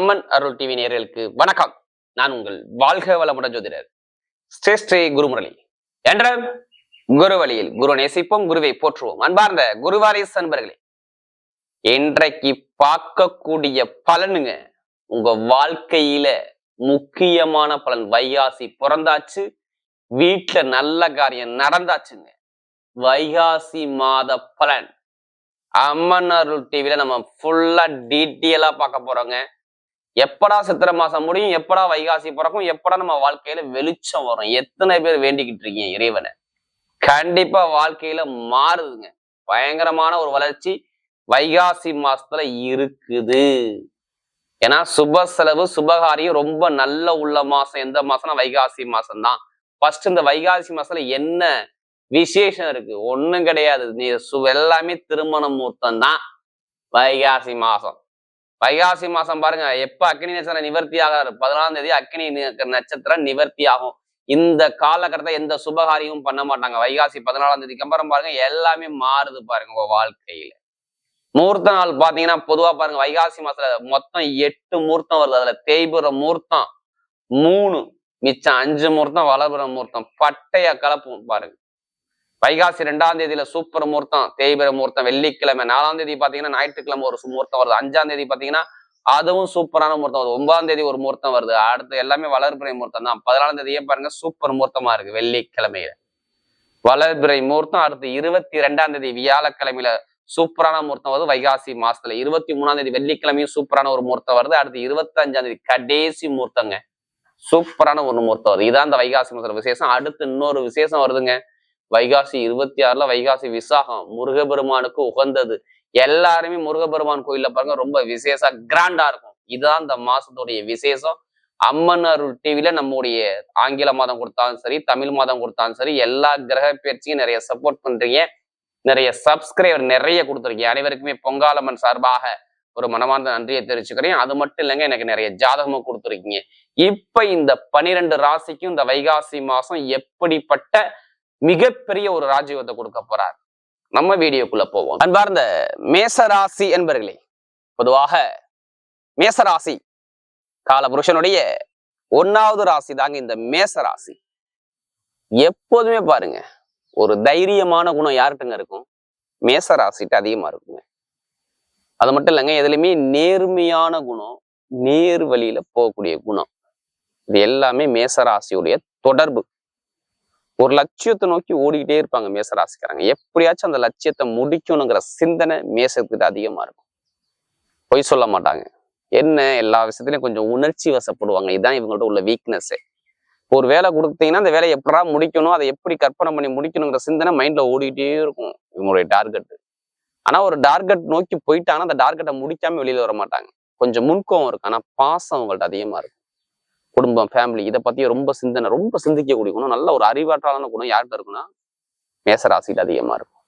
அம்மன் அருள் TV நேர்களுக்கு வணக்கம். நான் உங்கள் வாழ்க வளமுடன் ஜோதிடர் ஸ்ரீ ஸ்ரீ குருமுரளி. என்ற குரு வழியில் குரு நேசிப்போம் குருவை போற்றுவோம். அன்பார்ந்த குருவாரிஸ் அன்பர்களே இன்றைக்கு பார்க்கக்கூடிய பலனுங்க உங்க வாழ்க்கையில முக்கியமான பலன். வைகாசி பிறந்தாச்சு வீட்டுல நல்ல காரியம் நடந்தாச்சுங்க. வைகாசி மாத பலன். அம்மன் அருள் டிவில நம்ம ஃபுல்லா டீட்டெயிலா பார்க்க போறோங்க. எப்படா சித்திரை மாசம் முடியும் எப்படா வைகாசி பிறக்கும் எப்படா நம்ம வாழ்க்கையில வெளிச்சம் வரும். எத்தனை பேர் வேண்டிக்கிட்டு இருக்கீங்க இறைவனை? கண்டிப்பா வாழ்க்கையில மாறுதுங்க. பயங்கரமான ஒரு வளர்ச்சி வைகாசி மாசத்துல இருக்குது. ஏன்னா சுப செலவு சுபகாரியம் ரொம்ப நல்ல உள்ள மாசம். எந்த மாசம்னா வைகாசி மாசம் தான் ஃபர்ஸ்ட் இந்த வைகாசி மாசத்துல என்ன விசேஷம் இருக்கு? ஒண்ணும் கிடையாது. நீ சு எல்லாமே திருமண முகூர்த்தம் தான் வைகாசி மாசம். வைகாசி மாசம் பாருங்க எப்ப அக்னி நட்சத்திரம் நிவர்த்தி ஆகிறாரு பதினாலாம் தேதி அக்னி நட்சத்திரம் நிவர்த்தி ஆகும். இந்த காலகட்டத்தை எந்த சுபகாரியமும் பண்ண மாட்டாங்க. வைகாசி பதினாலாம் தேதிக்கு அப்புறம் பாருங்க எல்லாமே மாறுது பாருங்க உங்க வாழ்க்கையில. மூர்த்த நாள் பாத்தீங்கன்னா பொதுவா பாருங்க வைகாசி மாசத்துல மொத்தம் எட்டு முகூர்த்தம் வருது. அதுல தேய்புற முகூர்த்தம் மூணு மிச்சம் அஞ்சு முகூர்த்தம் வளர்புற முகூர்த்தம் பட்டைய கலப்பும் பாருங்க. வைகாசி ரெண்டாம் தேதியில சூப்பர் முகூர்த்தம் தேய்பிர முகூர்த்தம் வெள்ளிக்கிழமை நாலாம் தேதி பாத்தீங்கன்னா ஞாயிற்றுக்கிழமை ஒரு முகூர்த்தம் வருது. அஞ்சாம் தேதி பாத்தீங்கன்னா அதுவும் சூப்பரான முகூர்த்தம் வருது. ஒன்பதாம் தேதி ஒரு முகூர்த்தம் வருது. அடுத்து எல்லாமே வளர்பிறை முகூர்த்தம் தான். பதினாலாம் தேதியே பாருங்க சூப்பர் முகூர்த்தமா இருக்கு வெள்ளிக்கிழமையில. வளர்பிறை முகூர்த்தம். அடுத்து இருபத்தி ரெண்டாம் தேதி வியாழக்கிழமையில சூப்பரான முகூர்த்தம் வருது வைகாசி மாசத்துல. இருபத்தி மூணாம் தேதி வெள்ளிக்கிழமையும் சூப்பரான ஒரு முகூர்த்தம் வருது. அடுத்து இருபத்தி அஞ்சாம் தேதி கடைசி முகூர்த்தங்க. சூப்பரான ஒரு முகூர்த்தம் வருது. இதான் அந்த வைகாசி மாசத்துல விசேஷம். அடுத்து இன்னொரு விசேஷம் வருதுங்க. வைகாசி இருபத்தி ஆறுல வைகாசி விசாகம் முருகபெருமானுக்கு உகந்தது. எல்லாருமே முருகபெருமான் கோயில்ல பாருங்க ரொம்ப விசேஷ கிராண்டா இருக்கும். இதுதான் இந்த மாசத்துடைய விசேஷம். அம்மன் அருள் டிவில நம்முடைய ஆங்கில மாதம் கொடுத்தாலும் சரி தமிழ் மாதம் கொடுத்தாலும் சரி எல்லா கிரக பயிற்சியும் நிறைய சப்போர்ட் பண்றீங்க. நிறைய சப்ஸ்கிரைபர் நிறைய கொடுத்துருக்கீங்க. அனைவருக்குமே பொங்காலம்மன் சார்பாக ஒரு மனமார்ந்த நன்றியை தெரிவிச்சுக்கிறேன். அது மட்டும் இல்லைங்க எனக்கு நிறைய ஜாதகமும் கொடுத்துருக்கீங்க. இப்ப இந்த பனிரெண்டு ராசிக்கும் இந்த வைகாசி மாசம் எப்படிப்பட்ட மிகப்பெரிய ஒரு ராஜயோகத்தை கொடுக்க போறார். நம்ம வீடியோக்குள்ள போவோம். அன்பார்ந்த மேசராசி என்பர்களே பொதுவாக மேசராசி கால புருஷனுடைய ஒன்னாவது ராசி தாங்க இந்த மேசராசி. எப்போதுமே பாருங்க ஒரு தைரியமான குணம் யார்கிட்டங்க இருக்கும்? மேசராசிட்டு அதிகமா இருக்குங்க. அது மட்டும் இல்லைங்க எதுலையுமே நேர்மையான குணம் நேர் வழியில போகக்கூடிய குணம். இது எல்லாமே மேசராசியுடைய தொடர்பு. ஒரு லட்சியத்தை நோக்கி ஓடிக்கிட்டே இருப்பாங்க மேசராசிக்காரங்க. எப்படியாச்சும் அந்த லட்சியத்தை முடிக்கணுங்கிற சிந்தனை மேசத்துக்கு அதிகமா இருக்கும். பொய் சொல்ல மாட்டாங்க. என்ன? எல்லா விஷயத்துலையும் கொஞ்சம் உணர்ச்சி வசப்படுவாங்க. இதுதான் இவங்கள்ட்ட உள்ள வீக்னஸ்ஸே ஒரு வேலை கொடுத்தீங்கன்னா அந்த வேலையை எப்படா முடிக்கணும்? அதை எப்படி கற்பனை பண்ணி முடிக்கணுங்கிற சிந்தனை மைண்ட்ல ஓடிக்கிட்டே இருக்கும் இவங்களுடைய டார்கெட் ஆனா ஒரு டார்கெட் நோக்கி போயிட்டாங்கன்னா அந்த டார்கெட்டை முடிக்காம வெளியில வர மாட்டாங்க. கொஞ்சம் முன்கோவம் இருக்கும் ஆனா பாசம் அவங்கள்ட்ட அதிகமா இருக்கும். குடும்பம் ஃபேமிலி இதை பற்றி ரொம்ப சிந்தனை ரொம்ப சிந்திக்கக்கூடிய குணம் நல்ல ஒரு அறிவாற்றலான குணம் யார்கிட்ட இருக்குன்னா மேசராசியில் அதிகமா இருக்கும்.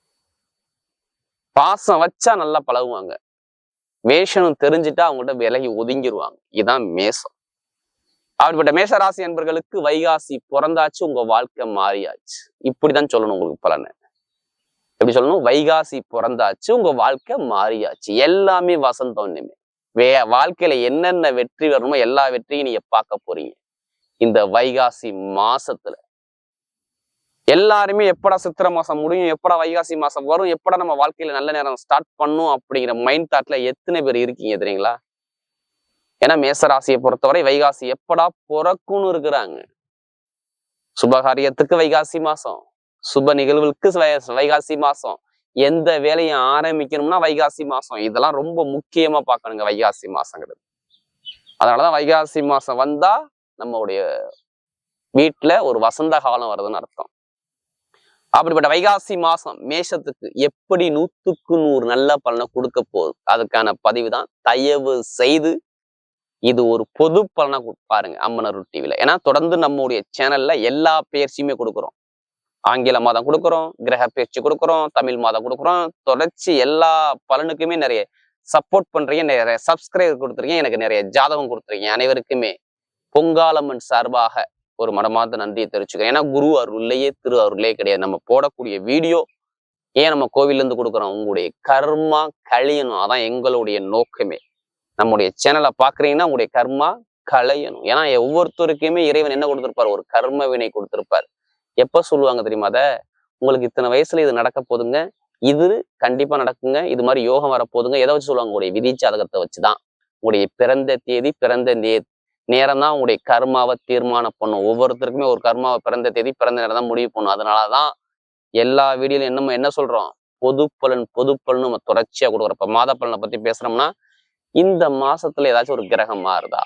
பாசம் வச்சா நல்லா பழகுவாங்க. வேஷனும் தெரிஞ்சுட்டா அவங்கள்ட்ட விலகி ஒதுங்கிருவாங்க. இதுதான் மேசம். அப்படிப்பட்ட மேசராசி என்பர்களுக்கு வைகாசி பிறந்தாச்சு உங்க வாழ்க்கை மாறியாச்சு. இப்படிதான் சொல்லணும் உங்களுக்கு பலனை. எப்படி சொல்லணும்? வைகாசி பிறந்தாச்சு உங்க வாழ்க்கை மாறியாச்சு. எல்லாமே வசந்தம் இனிமே. வே வாழ்க்கையில என்னென்ன வெற்றி வரணுமோ எல்லா வெற்றியும் நீங்க பார்க்க போறீங்க. இந்த வைகாசி மாசத்துல. எல்லாருமே எப்படா சித்திரை மாசம் முடியும் எப்படா வைகாசி மாசம் வரும் எப்படா நம்ம வாழ்க்கையில நல்ல நேரம் ஸ்டார்ட் பண்ணும் அப்படிங்கிற மைண்ட் தாட்ல எத்தனை பேர் இருக்கீங்க தெரியுங்களா? ஏன்னா மேசராசியை பொறுத்தவரை வைகாசி எப்படா பிறக்கும்னு இருக்கிறாங்க. சுபகாரியத்துக்கு வைகாசி மாசம். சுப நிகழ்வுக்கு வை- வைகாசி மாசம். எந்த வேலையும் ஆரம்பிக்கணும்னா வைகாசி மாசம். இதெல்லாம் ரொம்ப முக்கியமா பார்க்கணுங்க வைகாசி மாசங்கிறது. அதனாலதான் வைகாசி மாசம் வந்தா நம்மளுடைய வீட்டுல ஒரு வசந்த காலம் வருதுன்னு அர்த்தம். அப்படிப்பட்ட வைகாசி மாசம் மேஷத்துக்கு எப்படி நூத்துக்கு நூறு நல்ல பலனை கொடுக்க போகுது அதுக்கான பதிவு தான் தயவு செய்து இது ஒரு பொது பலனை பாருங்க அம்மனர் டிவில. ஏன்னா தொடர்ந்து நம்முடைய சேனல்ல எல்லா பயிற்சியுமே கொடுக்குறோம். ஆங்கில மாதம் கொடுக்குறோம் கிரக பேச்சு கொடுக்குறோம் தமிழ் மாதம் கொடுக்குறோம். தொடர்ச்சி எல்லா பலனுக்குமே நிறைய சப்போர்ட் பண்றீங்க நிறைய சப்ஸ்கிரைப் கொடுத்துருக்கீங்க எனக்கு நிறைய ஜாதகம் கொடுத்துருக்கீங்க அனைவருக்குமே. பொங்காலம்மன் சார்பாக ஒரு மனமார்ந்த நன்றியை தெரிவிச்சுக்கிறேன். ஏன்னா குரு அருள்லையே திரு அருளே கிடையாது. நம்ம போடக்கூடிய வீடியோ ஏன் நம்ம கோவில்ல இருந்து கொடுக்குறோம்? உங்களுடைய கர்மா கழியணும். அதான் எங்களுடைய நோக்கமே. நம்முடைய சேனலை பார்க்குறீங்கன்னா உங்களுடைய கர்மா களையணும் ஏன்னா ஒவ்வொருத்தருக்குமே இறைவன் என்ன கொடுத்துருப்பார்? ஒரு கர்ம வினை கொடுத்துருப்பார். எப்ப சொல்லுவாங்க தெரியுமா அதை? உங்களுக்கு இத்தனை வயசுல இது நடக்க போதுங்க. இது கண்டிப்பா நடக்குங்க. இது மாதிரி யோகம் வரப்போதுங்க எதை வச்சு சொல்லுவாங்க? உங்களுடைய விதி ஜாதகத்தை வச்சுதான். உங்களுடைய பிறந்த தேதி பிறந்த நே நேரம் தான் உங்களுடைய கர்மாவை தீர்மானம் பண்ணும். ஒவ்வொருத்தருக்குமே ஒரு கர்மாவை பிறந்த தேதி பிறந்த நேரம் தான் முடிவு பண்ணும். அதனாலதான் எல்லா வீடியோலையும் என்னமோ என்ன சொல்றோம்? பொது பலன் பொது பலன் நம்ம தொடர்ச்சியா கொடுக்குறோம். இப்ப மாத பலனை பத்தி பேசுறோம்னா இந்த மாசத்துல ஏதாச்சும் ஒரு கிரகம் மாறுதா?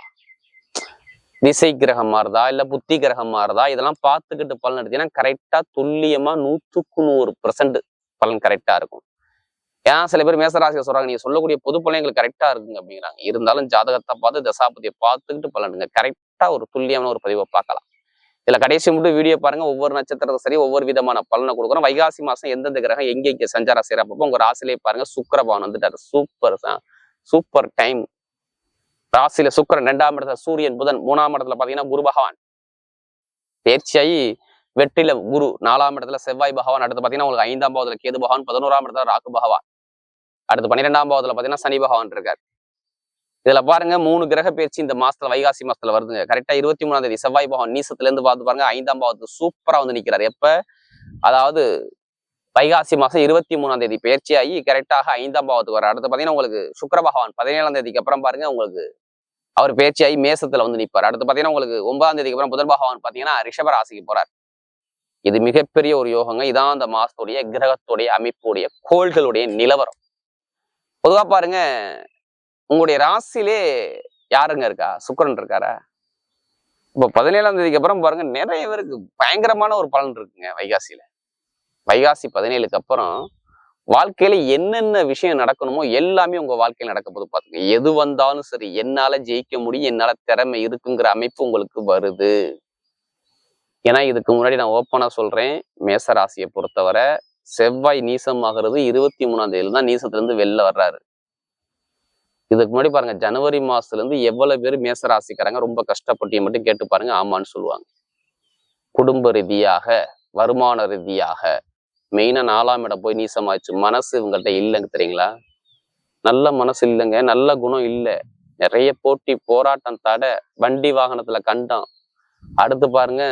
திசை கிரகம் மாறுதா இல்ல புத்தி கிரகம் மாறுதா இதெல்லாம் பார்த்துக்கிட்டு பலன் எடுத்தீங்கன்னா கரெக்டா துல்லியமா நூற்றுக்கு நூறு பர்சன்ட் பலன் கரெக்டா இருக்கும். ஏன்னா சில பேர் மேசராசியை சொல்றாங்க நீங்க சொல்லக்கூடிய பொது பலன் எங்களுக்கு கரெக்டாக இருக்குங்க அப்படிங்கிறாங்க. இருந்தாலும் ஜாதகத்தை பார்த்து தசாபதியை பார்த்துக்கிட்டு பலனுங்க கரெக்டா ஒரு துல்லியமான ஒரு பதிவை பார்க்கலாம். இதில் கடைசி மட்டும் வீடியோ பாருங்க. ஒவ்வொரு நட்சத்திரத்தை சரி ஒவ்வொரு விதமான பலனை கொடுக்குறோம். வைகாசி மாசம் எந்தெந்த கிரகம் எங்கே எங்கே சஞ்சாரம் செய்யறப்போ உங்க ராசிலே பாருங்க. சுக்கரபவன் வந்துட்டார். சூப்பர் சூப்பர் டைம் ராசியில சுக்கரன் ரெண்டாம் இடத்துல சூரியன் புதன் மூணாம் இடத்துல பாத்தீங்கன்னா குரு பகவான். தேர்ச்சியாகி வெற்றில குரு நாலாம் இடத்துல செவ்வாய் பகவான். அடுத்து பாத்தீங்கன்னா உங்களுக்கு ஐந்தாம் பாவத்துல கேது பகவான் பதினோராம் இடத்துல ராகு பகவான். அடுத்து பன்னிரெண்டாம் பாவத்துல பாத்தீங்கன்னா சனி பகவான் இருக்கார். இதுல பாருங்க மூணு கிரக பயிற்சி இந்த மாசத்துல வைகாசி மாசத்துல வருதுங்க. கரெக்டா இருபத்தி மூணாம் தேதி செவ்வாய் பகவான் நீசத்துல இருந்து பார்த்து பாருங்க ஐந்தாம் பாவத்துக்கு சூப்பரா வந்து நிக்கிறாரு. எப்ப? அதாவது வைகாசி மாசம் இருபத்தி மூணாம் தேதி. பயிற்சியாகி கரெக்டாக ஐந்தாம் பாவத்துக்கு வர அடுத்து பாத்தீங்கன்னா உங்களுக்கு சுக்கர பகவான் பதினேழாம் தேதிக்கு அப்புறம் பாருங்க உங்களுக்கு அவர் பேச்சியாகி மேசத்துல வந்து நிற்பார் அடுத்து பாத்தீங்கன்னா உங்களுக்கு ஒன்பதாம் தேதிக்கு அப்புறம் புதன் பகவான் பாத்தீங்கன்னா ரிஷபராசிக்கு போறார். இது மிகப்பெரிய ஒரு யோகங்க. இதான் அந்த மாசத்துடைய கிரகத்துடைய அமைப்புடைய கோள்களுடைய நிலவரம். பொதுவா பாருங்க உங்களுடைய ராசியிலே யாருங்க இருக்கா? சுக்கரன் இருக்காரா? இப்போ பதினேழாம் தேதிக்கு அப்புறம் பாருங்க நிறைய பேருக்கு பயங்கரமான ஒரு பலன் இருக்குங்க வைகாசியில. வைகாசி பதினேழுக்கு அப்புறம் வாழ்க்கையில என்னென்ன விஷயம் நடக்கணுமோ எல்லாமே உங்க வாழ்க்கையில நடக்க போது பாத்துங்க. எது வந்தாலும் சரி என்னால ஜெயிக்க முடியும் என்னால திறமை இருக்குங்கிற அமைப்பு உங்களுக்கு வருது. ஏன்னா இதுக்கு முன்னாடி நான் ஓப்பனா சொல்றேன். மேசராசியை பொறுத்தவரை செவ்வாய் நீசமாகிறது இருபத்தி மூணாம் தேதியில தான் நீசத்துல இருந்து வெளில வர்றாரு. இதுக்கு முன்னாடி பாருங்க ஜனவரி மாசத்துல இருந்து எவ்வளவு பேர் மேசராசிக்காரங்க ரொம்ப கஷ்டப்பட்டு மட்டும் கேட்டு பாருங்க ஆமான்னு சொல்லுவாங்க. குடும்ப ரீதியாக வருமான ரீதியாக மெயினா நாலாம் இடம் போய் நீசமாச்சு மனசு இவங்கள்ட்ட இல்லைங்க தெரியுங்களா? நல்ல மனசு இல்லைங்க. நல்ல குணம் இல்லை. நிறைய போட்டி போராட்டம் தடை வண்டி வாகனத்துல கண்டம். அடுத்து பாருங்க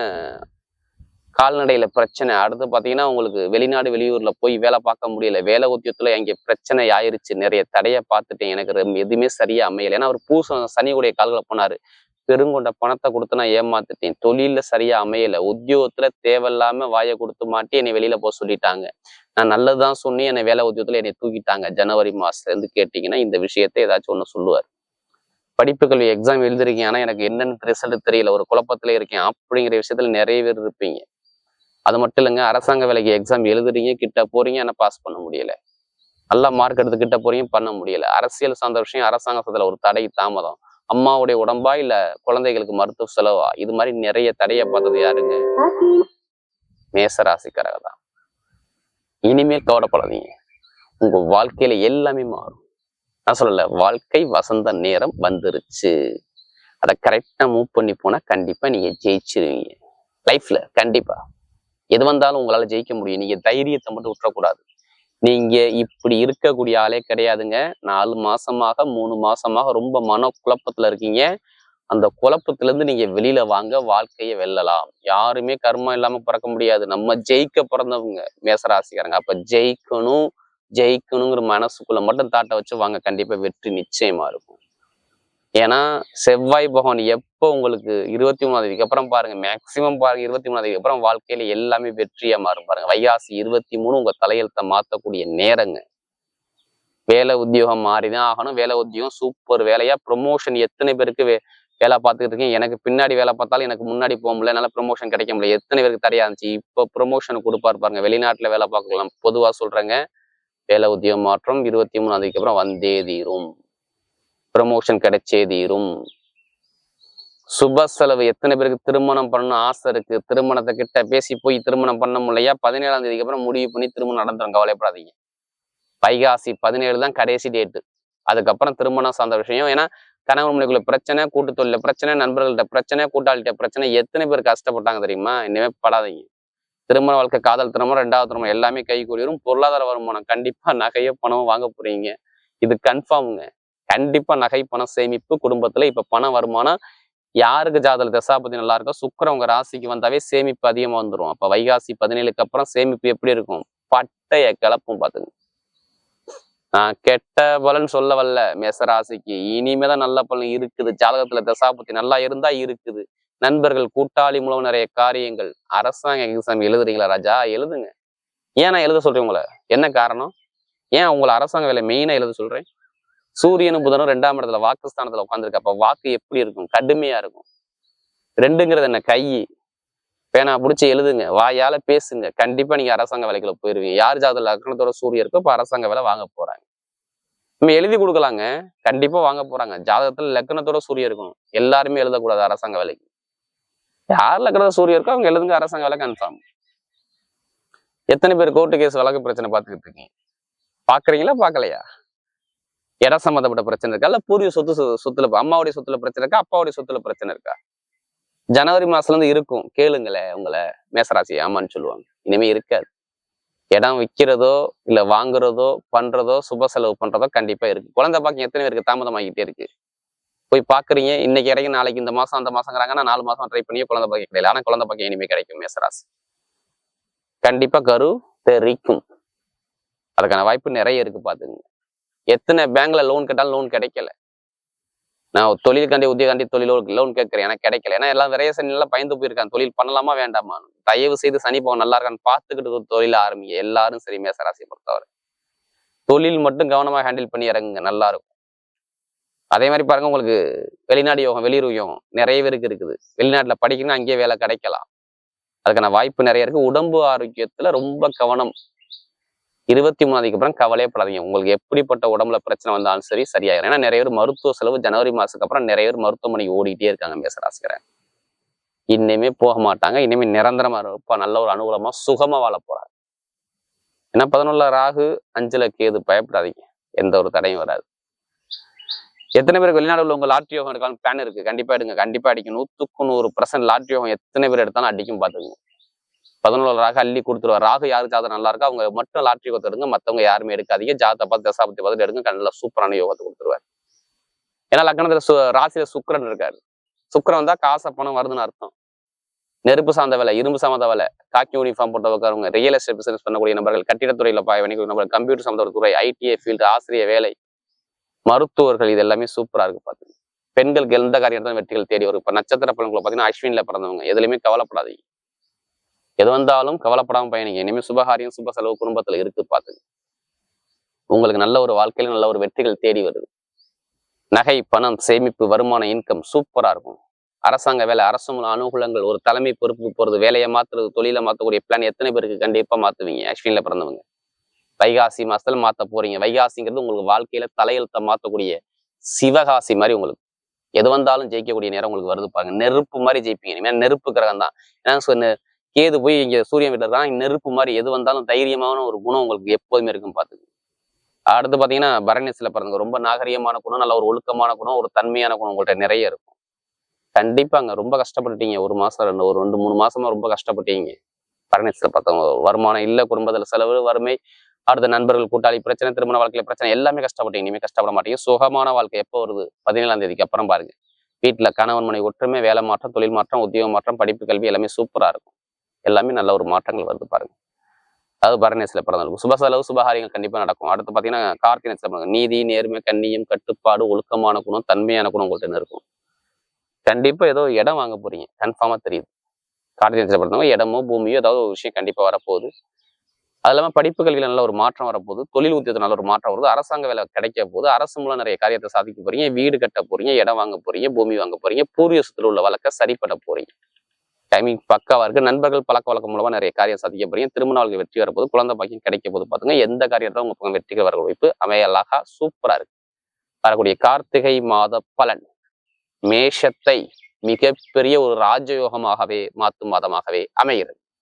கால்நடையில பிரச்சனை. அடுத்து பாத்தீங்கன்னா உங்களுக்கு வெளிநாடு வெளியூர்ல போய் வேலை பார்க்க முடியல. வேலை உத்தியத்துல இங்கே பிரச்சனை ஆயிருச்சு. நிறைய தடைய பார்த்துட்டேன். எனக்கு எதுவுமே சரியா அமையல. ஏன்னா அவர் பூசம் சனியுடைய கால்களை போனாரு. பெருங்கொண்ட பணத்தை கொடுத்து நான் ஏமாத்துட்டேன். தொழில சரியா அமையல. உத்தியோகத்துல தேவையில்லாம வாயை கொடுத்து மாட்டி என்னை வெளியில போக சொல்லிட்டாங்க. நான் நல்லதுதான் சொன்னி என்னை வேலை உத்தியோகத்துல என்னை தூக்கிட்டாங்க. ஜனவரி மாசத்துல இருந்து கேட்டீங்கன்னா இந்த விஷயத்த ஏதாச்சும் ஒண்ணு சொல்லுவார். படிப்பு கல்வி எக்ஸாம் எழுதிருக்கீங்க ஆனா எனக்கு என்னென்னு ரிசல்ட் தெரியல. ஒரு குழப்பத்துல இருக்கேன். அப்படிங்கிற விஷயத்துல நிறைய பேர் இருப்பீங்க. அது மட்டும் இல்லைங்க. அரசாங்க வேலைக்கு எக்ஸாம் எழுதுறீங்க. கிட்ட போறீங்க. ஆனால் பாஸ் பண்ண முடியல. நல்லா மார்க் எடுத்து கிட்ட போறீங்க. பண்ண முடியல. அரசியல் சார்ந்த விஷயம் அரசாங்கத்துல ஒரு தடை தாமதம். அம்மாவுடைய உடம்பா இல்ல குழந்தைகளுக்கு மருத்துவ செலவா? இது மாதிரி நிறைய தடைய பார்த்தது யாருங்க? மேசராசிக்காரங்க தான். இனிமேல் கவலைப்படாதீங்க. உங்க வாழ்க்கையில எல்லாமே மாறும். நான் சொல்லல வாழ்க்கை வசந்த நேரம் வந்துருச்சு. அதை கரெக்டா மூவ் பண்ணி போனா கண்டிப்பா நீங்க ஜெயிச்சிருவீங்க. லைஃப்ல கண்டிப்பா. எது வந்தாலும் உங்களால ஜெயிக்க முடியும். நீங்க தைரியத்தை மட்டும் விட்டுறக்கூடாது. நீங்க இப்படி இருக்கக்கூடிய ஆளே கிடையாதுங்க. நாலு மாசமாக மூணு மாசமாக ரொம்ப மன குழப்பத்துல இருக்கீங்க. அந்த குழப்பத்துல இருந்து நீங்க வெளியில வாங்க வாழ்க்கையை வெல்லலாம். யாருமே கர்மம் இல்லாம பிறக்க முடியாது. நம்ம ஜெயிக்க பிறந்தவங்க மேசராசிக்காரங்க. அப்ப ஜெயிக்கணும் ஜெயிக்கணுங்கிற மனசுக்குள்ள மட்டும் தாட்டை வச்சு வாங்க. கண்டிப்பா வெற்றி நிச்சயமா இருக்கும். ஏன்னா செவ்வாய் பகவான் எப்போ உங்களுக்கு இருபத்தி மூணாம் தேதிக்கு அப்புறம் பாருங்க மேக்சிமம் பாருங்க இருபத்தி மூணாம் தேதிக்கு அப்புறம் வாழ்க்கையில எல்லாமே வெற்றியா மாறும் பாருங்க. வைகாசி இருபத்தி மூணு உங்க தலையெழுத்தை மாத்தக்கூடிய நேரங்க. வேலை உத்தியோகம் மாறிதான் ஆகணும். வேலை உத்தியோகம் சூப்பர் வேலையா. ப்ரொமோஷன் எத்தனை பேருக்கு வே வேலை பார்த்துக்கிட்டு இருக்கேன் எனக்கு பின்னாடி வேலை பார்த்தாலும் எனக்கு முன்னாடி போக முடியல. நல்ல ப்ரொமோஷன் கிடைக்க முடியல. எத்தனை பேருக்கு தடையா இருந்துச்சு? இப்போ ப்ரொமோஷன் கொடுப்பாரு பாருங்க. வெளிநாட்டுல வேலை பார்க்கலாம் பொதுவா சொல்றேங்க வேலை உத்தியோகம் மாற்றம் இருபத்தி மூணாவதுக்கு அப்புறம் வந்தே தீரும். ப்ரமோஷன் கிடைச்சே தீரும். சுப செலவு எத்தனை பேருக்கு திருமணம் பண்ணணும் ஆசை இருக்கு. திருமணத்தை கிட்ட பேசி போய் திருமணம் பண்ண முடியலையா? பதினேழாம் தேதிக்கு அப்புறம் முடிவு பண்ணி திருமணம் நடந்துடும் கவலைப்படாதீங்க. வைகாசி பதினேழு தான் கடைசி டேட்டு அதுக்கப்புறம் திருமணம் சார்ந்த விஷயம். ஏன்னா கணவன் மணிக்குள்ள பிரச்சனை கூட்டு தொழில பிரச்சனை நண்பர்கள்ட்ட பிரச்சனை கூட்டாளிகிட்ட பிரச்சனை எத்தனை பேர் கஷ்டப்பட்டாங்க தெரியுமா? இனிமே படாதீங்க. திருமண வாழ்க்கை காதல் திருமணம் ரெண்டாவது திருமணம் எல்லாமே கை கூடியும் பொருளாதார வருமானம் கண்டிப்பா நகையோ பணமோ வாங்க போறீங்க. இது கன்ஃபார்முங்க கண்டிப்பா நகை பணம் சேமிப்பு குடும்பத்துல இப்ப பண வருமானம் யாருக்கு ஜாதல தசாபதி நல்லா இருக்கோ சுக்கரம் உங்க ராசிக்கு வந்தாவே சேமிப்பு அதிகமா வந்துரும். அப்ப வைகாசி பதினேழுக்கு அப்புறம் சேமிப்பு எப்படி இருக்கும்? பட்டைய கிளப்பும் பாத்துங்க. நான் கெட்ட பலன் சொல்ல வரல மேசராசிக்கு இனிமேதான் நல்ல பலன் இருக்குது. ஜாதகத்துல தசாபதி நல்லா இருந்தா இருக்குது. நண்பர்கள் கூட்டாளி மூலம் நிறைய காரியங்கள். அரசாங்க எக்ஸாம் எழுதுறீங்களா ராஜா? எழுதுங்க. ஏன் நான் எழுத சொல்றேன் உங்களை? என்ன காரணம்? ஏன் உங்களை அரசாங்க வேலை மெயினா எழுத சொல்றேன்? சூரியனும் புதனும் ரெண்டாம் இடத்துல வாக்குஸ்தானத்துல உட்காந்துருக்கு அப்ப வாக்கு எப்படி இருக்கும்? கடுமையா இருக்கும். ரெண்டுங்கிறது என்ன? கை. பேனா பிடிச்சி எழுதுங்க. வாயால பேசுங்க. கண்டிப்பா நீங்க அரசாங்க வேலைக்குள்ள போயிருவீங்க. யார் ஜாத லக்னத்தோட சூரிய இருக்கோ இப்போ அரசாங்க வேலை வாங்க போறாங்க. நம்ம எழுதி கொடுக்கலாங்க. கண்டிப்பா வாங்க போறாங்க. ஜாதகத்துல லக்னத்தோட சூரிய இருக்கணும். எல்லாருமே எழுதக்கூடாது அரசாங்க வேலைக்கு. யார் லக்னத்தோட சூரிய இருக்கோ அவங்க எழுதுங்க. அரசாங்க வேலை கன்ஃபார்ம் எத்தனை பேர் கோர்ட்டு கேஸ் வழக்கு பிரச்சனை பார்த்துக்கிட்டு இருக்கீங்க? பாக்குறீங்களா? பாக்கலையா? இடம் சம்மந்தப்பட்ட பிரச்சனை இருக்கா? இல்ல பூர்வீக சொத்து சொத்துல அம்மாவுடைய சொத்துல பிரச்சனை இருக்கா? அப்பாவுடைய சொத்துல பிரச்சனை இருக்கா? ஜனவரி மாசத்துல இருந்து இருக்கும். கேளுங்களேன் உங்களை. மேசராசி ஆமான்னு சொல்லுவாங்க. இனிமே இருக்காது. இடம் விற்கிறதோ இல்ல வாங்குறதோ பண்றதோ சுப செலவு பண்றதோ கண்டிப்பா இருக்கு. குழந்தை பாக்கியம் எத்தனை பேருக்கு தாமதமாகிட்டே இருக்கு. போய் பாக்குறீங்க இன்னைக்கு இறங்கி நாளைக்கு இந்த மாசம் அந்த மாசங்கிறாங்கன்னா நாலு மாசம் ட்ரை பண்ணியே குழந்தை பாக்கியம் கிடையாது. ஆனா குழந்தை பாக்கியம் இனிமே கிடைக்கும் மேசராசி. கண்டிப்பா கரு தெரிக்கும். அதுக்கான வாய்ப்பு நிறைய இருக்கு பாத்துங்க எத்தனை பேங்க்ல லோன் கேட்டாலும் லோன் கிடைக்கல. நான் தொழிலுக்காண்டி உத்தியகாண்டி தொழில் லோன் கேட்கறேன். எனக்கு கிடைக்கல. ஏன்னா எல்லாம் விரைய சனிலாம் பயந்து போயிருக்காங்க. தொழில் பண்ணலாமா வேண்டாமா? தயவு செய்து சனி பவன் நல்லா இருக்கான்னு பார்த்துக்கிட்டு ஒரு தொழில் ஆரம்பிங்க. எல்லாரும் சரி மேசராசி பொறுத்தவரை. தொழில் மட்டும் கவனமா ஹேண்டில் பண்ணி இறங்குங்க. நல்லா இருக்கும். அதே மாதிரி பாருங்க உங்களுக்கு வெளிநாடு யோகம் வெளியூர் யோகம் நிறைய பேருக்கு இருக்குது. வெளிநாட்டுல படிக்கணும்னா அங்கேயே வேலை கிடைக்கலாம். அதுக்கான வாய்ப்பு நிறைய இருக்கு. உடம்பு ஆரோக்கியத்துல ரொம்ப கவனம் இருபத்தி மூணாவதுக்கு அப்புறம் கவலையே படாதீங்க உங்களுக்கு எப்படிப்பட்ட உடம்புல பிரச்சனை வந்தாலும் சரி சரியாயிரும். ஏன்னா நிறைய பேர் மருத்துவ செலவு ஜனவரி மாதத்துக்கு அப்புறம் நிறைய பேர் மருத்துவமனைக்கு ஓடிட்டே இருக்காங்க மேசராசிக்கிறேன் இனிமே போக மாட்டாங்க. இனிமே நிரந்தரமா இருப்பா. நல்ல ஒரு அனுகூலமா சுகமா வாழ போறாங்க ஏன்னா பதினொன்னுல ராகு அஞ்சுல கேது. பயப்படாதீங்க. எந்த ஒரு தடையும் வராது. எத்தனை பேருக்கு வெளிநாடு உள்ளவங்க லாட்ரி யோகம் எடுக்கலாம் பிளான் இருக்கு? கண்டிப்பா எடுங்க. கண்டிப்பா அடிக்கும் நூத்துக்கு நூறு பர்சன்ட் லாட்ரி யோகம் எத்தனை பேர் எடுத்தாலும் அடிக்கும் பாத்துக்கோங்க. பதினொன்று ராக அள்ளி கொடுத்துருவார். ராகு யாரு ஜாதகம் நல்லா இருக்கா? அவங்க மட்டும் லாட்ரி யோகத்தை எடுங்க மத்தவங்க யாருமே எடுக்காதீங்க. ஜாதகத்தை பார்த்து தசாபத்தி பார்த்து எடுங்க கண்ணில் சூப்பரான யோகத்தை கொடுத்துருவார். ஏன்னா லக்னத்துல சு ராசியில சுக்கிரன் இருக்காரு. சுக்கிரன் வந்தா காசை பணம் வருதுன்னு அர்த்தம். நெருப்பு சார்ந்த வேலை இரும்பு சார்ந்த வேலை. காக்கி யூனிஃபார்ம் போட்டவங்க ரியல் எஸ்டேட் பிசினஸ் பண்ணக்கூடிய நபர்கள் கட்டிடத்துறையில பாய நபர்கள் கம்ப்யூட்டர் சம்பந்த துறை ஐடிஐ ஃபீல்டு ஆசிரியர் வேலை. மருத்துவர்கள் இது எல்லாமே சூப்பரா இருக்கு பார்த்துங்க பெண்களுக்கு எந்த காரியத்தான் வெற்றிகள் தேடி வரும். இப்போ நட்சத்திர பலன்களை பாத்தீங்கன்னா அஸ்வின்ல பிறந்தவங்க. எதுலையுமே கவலைப்படாதீங்க. எது வந்தாலும் கவலைப்படாமல் பயணிங்க. இனிமே சுபகாரியம் சுப செலவு குடும்பத்துல இருக்கு பார்த்துங்க உங்களுக்கு நல்ல ஒரு வாழ்க்கையில நல்ல ஒரு வெற்றிகள் தேடி வருது. நகை பணம் சேமிப்பு வருமானம் இன்கம் சூப்பரா இருக்கும். அரசாங்க வேலை அரசு மூல அனுகூலங்கள் ஒரு தலைமை பொறுப்புக்கு போறது வேலையை மாத்துறது தொழிலை மாத்தக்கூடிய பிளான் எத்தனை பேருக்கு கண்டிப்பா மாத்துவீங்க? அஸ்வின்ல பிறந்தவங்க. வைகாசி மாசத்துல மாத்த போறீங்க. வைகாசிங்கிறது உங்களுக்கு வாழ்க்கையில தலையெழுத்த மாத்தக்கூடிய சிவகாசி மாதிரி உங்களுக்கு. எது வந்தாலும் ஜெயிக்கக்கூடிய நேரம் உங்களுக்கு வருது பாருங்க. நெருப்பு மாதிரி ஜெயிப்பீங்க. இனிமே நெருப்பு கிரகம் தான் ஏன்னா சொன்ன கேது போய் இங்க சூரியன் வீட்டில் இருக்கான். நெருப்பு மாதிரி எது வந்தாலும் தைரியமான ஒரு குணம் உங்களுக்கு எப்போதுமே இருக்கும் பாத்துக்கு அடுத்து பாத்தீங்கன்னா பரணிசில பிறந்தவங்க ரொம்ப நாகரிகமான குணம் நல்ல ஒரு ஒழுக்கமான குணம் ஒரு தன்மையான குணம் உங்கள்கிட்ட நிறைய இருக்கும். கண்டிப்பாங்க. ரொம்ப கஷ்டப்பட்டுட்டீங்க. ஒரு மாசம் ரெண்டு ஒரு ரெண்டு மூணு மாசமா ரொம்ப கஷ்டப்பட்டீங்க. பரணிசில பார்த்தவங்க வருமானம் இல்ல குடும்பத்துல செலவு வறுமை அடுத்த நண்பர்கள் கூட்டாளி பிரச்சனை திருமண வாழ்க்கையில பிரச்சனை எல்லாமே கஷ்டப்பட்டீங்க. இனிமே கஷ்டப்பட மாட்டீங்க. சுகமான வாழ்க்கை எப்போ வருது? பதினேழாம் தேதிக்கு அப்புறம் பாருங்க. வீட்டில் கணவன் மனை ஒற்றுமை வேலை மாற்றம் தொழில் மாற்றம் உத்தியோக மாற்றம் படிப்பு கல்வி எல்லாமே சூப்பரா இருக்கும். எல்லாமே நல்ல ஒரு மாற்றங்கள் வருது பாருங்க. அது பரணேசில பிறந்தவங்களுக்கு சுப செலவு சுபகாரியங்கள் கண்டிப்பா நடக்கும். அடுத்து பாத்தீங்கன்னா கார்த்திகை நட்சத்திரம். நீதி நேர்மை கண்ணியம் கட்டுப்பாடு ஒழுக்கமான குணம் தன்மையான குணம் உங்கள்ட்ட இருக்கும். கண்டிப்பா ஏதோ இடம் வாங்க போறீங்க. கன்ஃபார்மா தெரியுது. கார்த்திகை நட்சத்திரம் பிறந்தவங்க இடமோ பூமியோ ஏதாவது ஒரு விஷயம் கண்டிப்பா வரப்போகுது. அது இல்லாம படிப்பு கல்வியில் நல்ல ஒரு மாற்றம் வரப்போகுது. தொழில் உத்தியத்தில் நல்ல ஒரு மாற்றம் வருது. அரசாங்க வேலை கிடைக்க போகுது. அரசு மூலம் நிறைய காரியத்தை சாதிக்க போறீங்க. வீடு கட்ட போறீங்க. இடம் வாங்க போறீங்க. பூமி வாங்க போறீங்க. பூர்வீகத்தில் உள்ள வழக்கை சரிப்பட போறீங்க. டைமிங் பக்காவாக இருக்குது நண்பர்கள் பழக்க வழக்கம் மூலமாக நிறைய காரியம் சாதிக்க போகிறீங்க திருமண வாழ்க்கை வெற்றி வரப்போது குழந்தை பாக்கியம் கிடைக்க போது பார்த்துங்க எந்த காரியத்தை உங்க பக்கம் வெற்றிகள் வர வாய்ப்பு அமைய அழகா சூப்பரா இருக்கு. வரக்கூடிய கார்த்திகை மாத பலன் மேஷத்தை மிகப்பெரிய ஒரு ராஜயோகமாகவே மாற்றும் மாதமாகவே அமைகிறது.